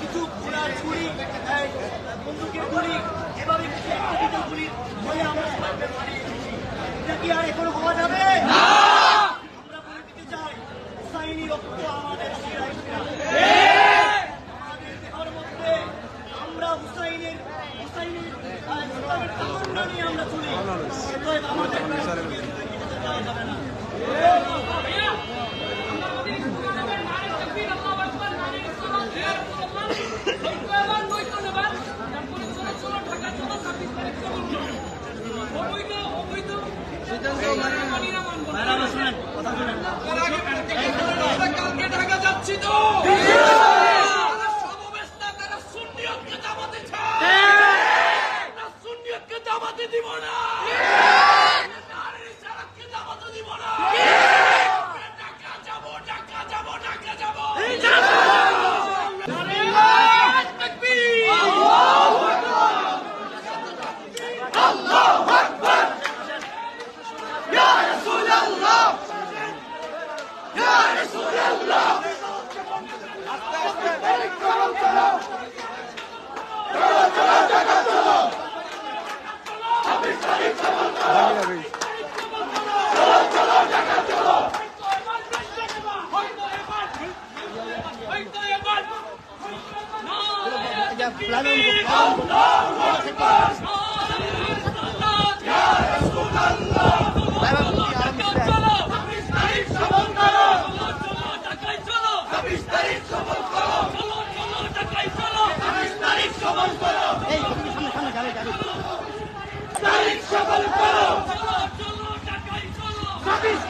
কিছু ঘোড়া ছুরি এই, বন্দুকের গুলি এভাবে কিছু একত্রিত গুলি বলে আমরা সবাই এটা কি আর এখনও হওয়া যাবে? আমরা বলে দিতে চাই হুসাইনি রক্ত আমাদের শিরায় শিরায়। আমাদের দেহের মধ্যে আমরা হুসাইনের হুসাইনের আহ, ইসলামের তামান্না নিয়ে আমরা চলি। আমাদের যাওয়া যাবে না ভাইরা শুনেন কথা শুনেন يا فلان الله أكبر يا رسول الله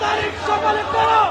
তারিখ সকালে করো